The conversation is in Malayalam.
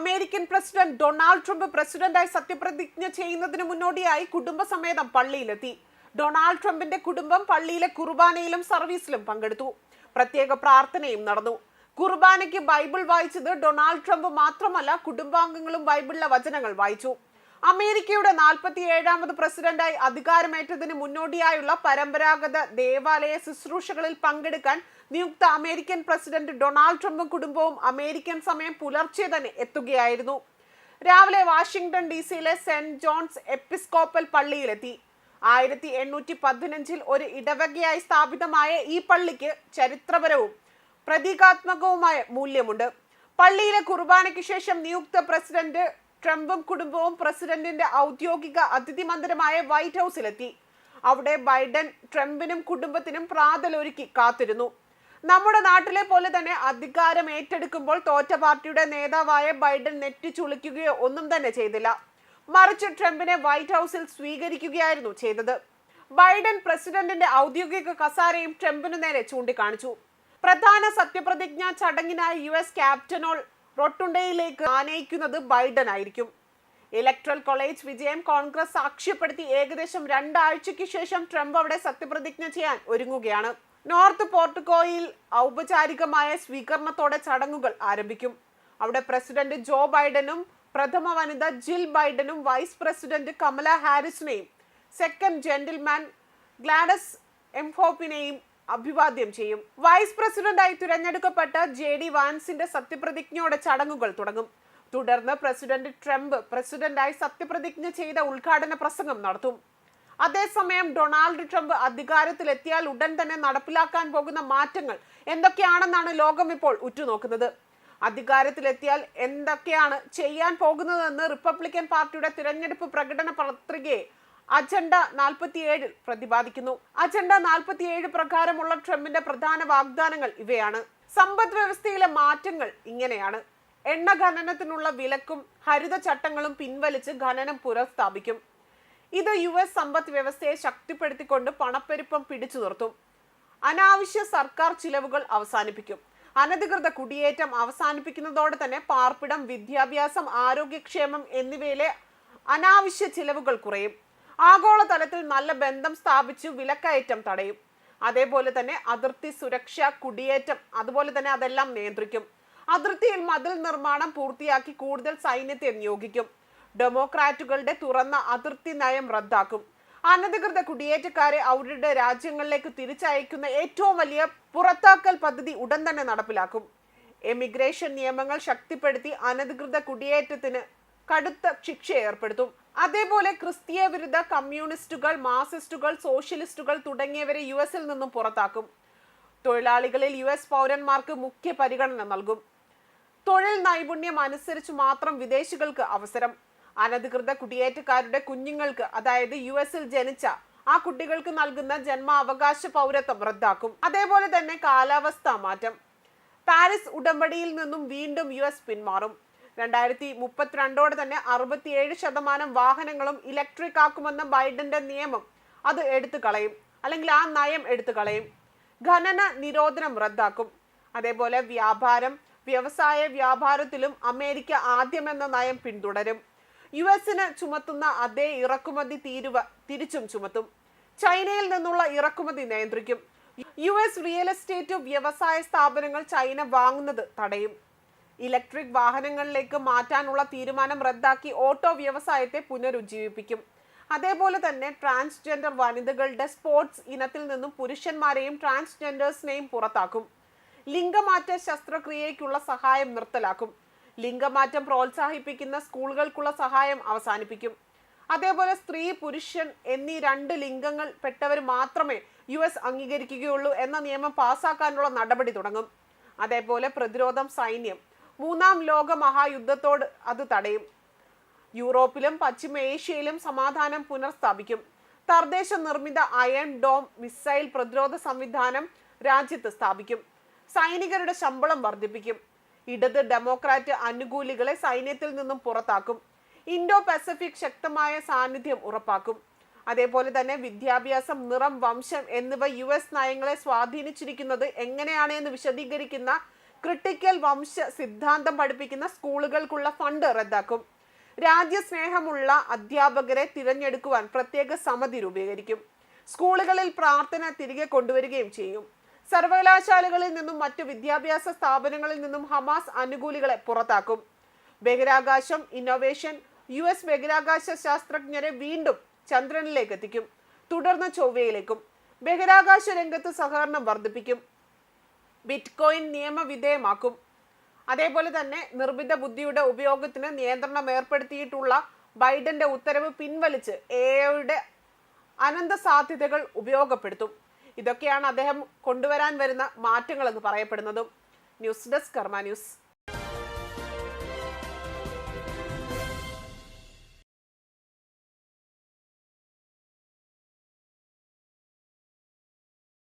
അമേരിക്കൻ പ്രസിഡന്റ് ഡൊണാൾഡ് ട്രംപ് പ്രസിഡന്റായി സത്യപ്രതിജ്ഞ ചെയ്യുന്നതിന് മുന്നോടിയായി കുടുംബസമേതം പള്ളിയിലെത്തി. ഡൊണാൾഡ് ട്രംപിന്റെ കുടുംബം പള്ളിയിലെ കുർബാനയിലും സർവീസിലും പങ്കെടുത്തു. പ്രത്യേക പ്രാർത്ഥനയും നടന്നു. കുർബാനയ്ക്ക് ബൈബിൾ വായിച്ചത് ഡൊണാൾഡ് ട്രംപ് മാത്രമല്ല കുടുംബാംഗങ്ങളും ബൈബിളിലെ വചനങ്ങൾ വായിച്ചു. അമേരിക്കയുടെ നാൽപ്പത്തി ഏഴാമത് പ്രസിഡന്റായി അധികാരമേറ്റതിന് മുന്നോടിയായുള്ള പരമ്പരാഗത ദേവാലയ ശുശ്രൂഷകളിൽ പങ്കെടുക്കാൻ നിയുക്ത അമേരിക്കൻ പ്രസിഡന്റ് ഡൊണാൾഡ് ട്രംപും കുടുംബവും അമേരിക്കൻ സമയം പുലർച്ചെ തന്നെ എത്തുകയായിരുന്നു. രാവിലെ വാഷിംഗ്ടൺ ഡി സിയിലെ സെന്റ് ജോൺസ് എപ്പിസ്കോപ്പൽ പള്ളിയിലെത്തി. ആയിരത്തി എണ്ണൂറ്റി പതിനഞ്ചിൽ ഒരു ഇടവകയായി സ്ഥാപിതമായ ഈ പള്ളിക്ക് ചരിത്രപരവും പ്രതീകാത്മകവുമായ മൂല്യമുണ്ട്. പള്ളിയിലെ കുർബാനയ്ക്ക് ശേഷം നിയുക്ത പ്രസിഡന്റ് ട്രംപും കുടുംബവും പ്രസിഡന്റിന്റെ ഔദ്യോഗിക അതിഥി മന്ദിരമായ വൈറ്റ് ഹൗസിലെത്തി. അവിടെ ബൈഡൻ ട്രംപിനും കുടുംബത്തിനും പ്രാതലൊരുക്കി കാത്തിരുന്നു. നമ്മുടെ നാട്ടിലെ പോലെ തന്നെ അധികാരം ഏറ്റെടുക്കുമ്പോൾ തോറ്റ പാർട്ടിയുടെ നേതാവായ ബൈഡൻ നെറ്റി ചുളിക്കുകയോ ഒന്നും തന്നെ ചെയ്തില്ല. മറിച്ച് ട്രംപിനെ വൈറ്റ് ഹൗസിൽ സ്വീകരിക്കുകയായിരുന്നു ചെയ്തത്. ബൈഡൻ പ്രസിഡന്റിന്റെ ഔദ്യോഗിക കസാരയും ട്രംപിനു നേരെ ചൂണ്ടിക്കാണിച്ചു. പ്രധാന സത്യപ്രതിജ്ഞാ ചടങ്ങിനായി യു എസ് ക്യാപ്റ്റനോൾ റൊട്ടുണ്ടയിലേക്ക് ആനയിക്കുന്നത് ബൈഡൻ ആയിരിക്കും ഇലക്ട്രൽ കോളേജ് വിജയം കോൺഗ്രസ് സാക്ഷ്യപ്പെടുത്തി ഏകദേശം രണ്ടാഴ്ചയ്ക്ക് ശേഷം ട്രംപ് അവിടെ സത്യപ്രതിജ്ഞ ചെയ്യാൻ ഒരുങ്ങുകയാണ്. നോർത്ത് പോർട്ടുഗോയിൽ ഔപചാരികമായ സ്വീകരണത്തോടെ ചടങ്ങുകൾ ആരംഭിക്കും. അവിടെ പ്രസിഡന്റ് ജോ ബൈഡനും പ്രഥമ വനിത ജിൽ ബൈഡനും വൈസ് പ്രസിഡന്റ് കമല ഹാരിസിനെയും സെക്കൻഡ് ജെന്റിൽമാൻ ഗ്ലാഡസ് എംഫോപ്പിനെയും അഭിവാദ്യം ചെയ്യും. വൈസ് പ്രസിഡന്റായി തിരഞ്ഞെടുക്കപ്പെട്ട ജെ ഡി വാൻസിന്റെ സത്യപ്രതിജ്ഞയോടെ ചടങ്ങുകൾ തുടങ്ങും. തുടർന്ന് പ്രസിഡന്റ് ട്രംപ് പ്രസിഡന്റായി സത്യപ്രതിജ്ഞ ചെയ്ത ഉദ്ഘാടന പ്രസംഗം നടത്തും. അതേസമയം ഡൊണാൾഡ് ട്രംപ് അധികാരത്തിലെത്തിയാൽ ഉടൻ തന്നെ നടപ്പിലാക്കാൻ പോകുന്ന മാറ്റങ്ങൾ എന്തൊക്കെയാണെന്നാണ് ലോകം ഇപ്പോൾ ഉറ്റുനോക്കുന്നത്. അധികാരത്തിലെത്തിയാൽ എന്തൊക്കെയാണ് ചെയ്യാൻ പോകുന്നതെന്ന് റിപ്പബ്ലിക്കൻ പാർട്ടിയുടെ തിരഞ്ഞെടുപ്പ് പ്രകടന പത്രികയെ അജണ്ട നാൽപ്പത്തിയേഴിൽ പ്രതിപാദിക്കുന്നു. അജണ്ട നാൽപ്പത്തിയേഴ് പ്രകാരമുള്ള ട്രംപിന്റെ പ്രധാന വാഗ്ദാനങ്ങൾ ഇവയാണ്. സമ്പദ് വ്യവസ്ഥയിലെ മാറ്റങ്ങൾ ഇങ്ങനെയാണ്. എണ്ണ ഖനനത്തിനുള്ള വിലക്കും ഹരിത ചട്ടങ്ങളും പിൻവലിച്ച് ഖനനം പുനഃസ്ഥാപിക്കും. ഇത് യു എസ് സമ്പദ് വ്യവസ്ഥയെ ശക്തിപ്പെടുത്തിക്കൊണ്ട് പണപ്പെരുപ്പം പിടിച്ചു നിർത്തും. അനാവശ്യ സർക്കാർ ചിലവുകൾ അവസാനിപ്പിക്കും. അനധികൃത കുടിയേറ്റം അവസാനിപ്പിക്കുന്നതോടെ തന്നെ പാർപ്പിടം വിദ്യാഭ്യാസം ആരോഗ്യക്ഷേമം എന്നിവയിലെ അനാവശ്യ ചിലവുകൾ കുറയും. ആഗോളതലത്തിൽ നല്ല ബന്ധം സ്ഥാപിച്ചു വിലക്കയറ്റം തടയും. അതേപോലെ തന്നെ അതിർത്തി സുരക്ഷ കുടിയേറ്റം അതുപോലെ തന്നെ അതെല്ലാം നിയന്ത്രിക്കും. അതിർത്തിയിൽ മതിൽ നിർമ്മാണം പൂർത്തിയാക്കി കൂടുതൽ സൈന്യത്തെ നിയോഗിക്കും. ഡെമോക്രാറ്റുകളുടെ തുറന്ന അതിർത്തി നയം റദ്ദാക്കും. അനധികൃത കുടിയേറ്റക്കാരെ അവരുടെ രാജ്യങ്ങളിലേക്ക് തിരിച്ചയക്കുന്ന ഏറ്റവും വലിയ പുറത്താക്കൽ പദ്ധതി ഉടൻ തന്നെ നടപ്പിലാക്കും. എമിഗ്രേഷൻ നിയമങ്ങൾ ശക്തിപ്പെടുത്തി അനധികൃത കുടിയേറ്റത്തിന് കടുത്ത ശിക്ഷ ഏർപ്പെടുത്തും. അതേപോലെ ക്രിസ്തീയ വിരുദ്ധ കമ്മ്യൂണിസ്റ്റുകൾ മാർസിസ്റ്റുകൾ സോഷ്യലിസ്റ്റുകൾ തുടങ്ങിയവരെ യു എസിൽ നിന്നും പുറത്താക്കും. തൊഴിലാളികളിൽ യു എസ് പൗരന്മാർക്ക് മുഖ്യ പരിഗണന നൽകും. തൊഴിൽ നൈപുണ്യം അനുസരിച്ച് മാത്രം വിദേശികൾക്ക് അവസരം. അനധികൃത കുടിയേറ്റക്കാരുടെ കുഞ്ഞുങ്ങൾക്ക് അതായത് യു എസിൽ ജനിച്ച ആ കുട്ടികൾക്ക് നൽകുന്ന ജന്മ അവകാശ പൗരത്വം റദ്ദാക്കും. അതേപോലെ തന്നെ കാലാവസ്ഥാ മാറ്റം. പാരീസ് ഉടമ്പടിയിൽ നിന്നും വീണ്ടും യു എസ് പിന്മാറും. രണ്ടായിരത്തി മുപ്പത്തിരണ്ടോടെ തന്നെ അറുപത്തിയേഴ് ശതമാനം വാഹനങ്ങളും ഇലക്ട്രിക് ആക്കുമെന്ന ബൈഡന്റെ നിയമം അത് എടുത്തു കളയും. അല്ലെങ്കിൽ ആ നയം എടുത്തു കളയും. ഖനന നിരോധനം റദ്ദാക്കും. അതേപോലെ വ്യാപാരം വ്യവസായ വ്യാപാരത്തിലും അമേരിക്ക ആദ്യമെന്ന നയം പിന്തുടരും. യു എസിന് ചുമത്തുന്ന അതേ ഇറക്കുമതി തീരുവ തിരിച്ചും ചുമത്തും. ചൈനയിൽ നിന്നുള്ള ഇറക്കുമതി നിയന്ത്രിക്കും. യു എസ് റിയൽ എസ്റ്റേറ്റ് വ്യവസായ സ്ഥാപനങ്ങൾ ചൈന വാങ്ങുന്നത് തടയും. ഇലക്ട്രിക് വാഹനങ്ങളിലേക്ക് മാറ്റാനുള്ള തീരുമാനം റദ്ദാക്കി ഓട്ടോ വ്യവസായത്തെ പുനരുജ്ജീവിപ്പിക്കും. അതേപോലെ തന്നെ ട്രാൻസ്ജെൻഡർ വനിതകളുടെ സ്പോർട്സ് ഇനത്തിൽ നിന്നും പുരുഷന്മാരെയും ട്രാൻസ്ജെൻഡേഴ്സിനെയും പുറത്താക്കും. ലിംഗമാറ്റ ശസ്ത്രക്രിയയ്ക്കുള്ള സഹായം നിർത്തലാക്കും. ലിംഗമാറ്റം പ്രോത്സാഹിപ്പിക്കുന്ന സ്കൂളുകൾക്കുള്ള സഹായം അവസാനിപ്പിക്കും. അതേപോലെ സ്ത്രീ പുരുഷൻ എന്നീ രണ്ട് ലിംഗങ്ങൾ പെട്ടവർ മാത്രമേ യു എസ് അംഗീകരിക്കുകയുള്ളൂ എന്ന നിയമം പാസാക്കാനുള്ള നടപടി തുടങ്ങും. അതേപോലെ പ്രതിരോധം സൈന്യം മൂന്നാം ലോക മഹായുദ്ധത്തോട് അത് തടയും. യൂറോപ്പിലും പശ്ചിമ ഏഷ്യയിലും സമാധാനം പുനഃസ്ഥാപിക്കും തദ്ദേശ നിർമ്മിത അയൺ ഡോം മിസൈൽ പ്രതിരോധ സംവിധാനം രാജ്യത്ത് സ്ഥാപിക്കും. സൈനികരുടെ ശമ്പളം വർദ്ധിപ്പിക്കും. ഇടത് ഡെമോക്രാറ്റ് അനുകൂലികളെ സൈന്യത്തിൽ നിന്നും പുറത്താക്കും. ഇൻഡോ പസഫിക് ശക്തമായ സാന്നിധ്യം ഉറപ്പാക്കും. അതേപോലെ തന്നെ വിദ്യാഭ്യാസം നിറം വംശം എന്നിവ യു എസ് നയങ്ങളെ സ്വാധീനിച്ചിരിക്കുന്നത് എങ്ങനെയാണ് എന്ന് വിശദീകരിക്കുന്ന ക്രിട്ടിക്കൽ വംശ സിദ്ധാന്തം പഠിപ്പിക്കുന്ന സ്കൂളുകൾക്കുള്ള ഫണ്ട് റദ്ദാക്കും. രാജ്യസ്നേഹമുള്ള അധ്യാപകരെ തിരഞ്ഞെടുക്കുവാൻ പ്രത്യേക സമിതി രൂപീകരിക്കും. സ്കൂളുകളിൽ പ്രാർത്ഥന തിരികെ കൊണ്ടുവരികയും ചെയ്യും. സർവകലാശാലകളിൽ നിന്നും മറ്റു വിദ്യാഭ്യാസ സ്ഥാപനങ്ങളിൽ നിന്നും ഹമാസ് അനുകൂലികളെ പുറത്താക്കും. ബഹിരാകാശം ഇന്നോവേഷൻ യു എസ് ബഹിരാകാശ ശാസ്ത്രജ്ഞരെ വീണ്ടും ചന്ദ്രനിലേക്ക് എത്തിക്കും തുടർന്ന് ചൊവ്വയിലേക്കും. ബഹിരാകാശ രംഗത്ത് സഹകരണം വർദ്ധിപ്പിക്കും. ബിറ്റ്കോയിൻ നിയമവിധേയമാക്കും. അതേപോലെ തന്നെ നിർമ്മിത ബുദ്ധിയുടെ ഉപയോഗത്തിന് നിയന്ത്രണം ഏർപ്പെടുത്തിയിട്ടുള്ള ബൈഡന്റെ ഉത്തരവ് പിൻവലിച്ച് എയുടെ അനന്ത സാധ്യതകൾ ഉപയോഗപ്പെടുത്തും. ഇതൊക്കെയാണ് അദ്ദേഹം കൊണ്ടുവരാൻ വരുന്ന മാറ്റങ്ങൾ എന്ന് പറയപ്പെടുന്നതും. News desk Karma news.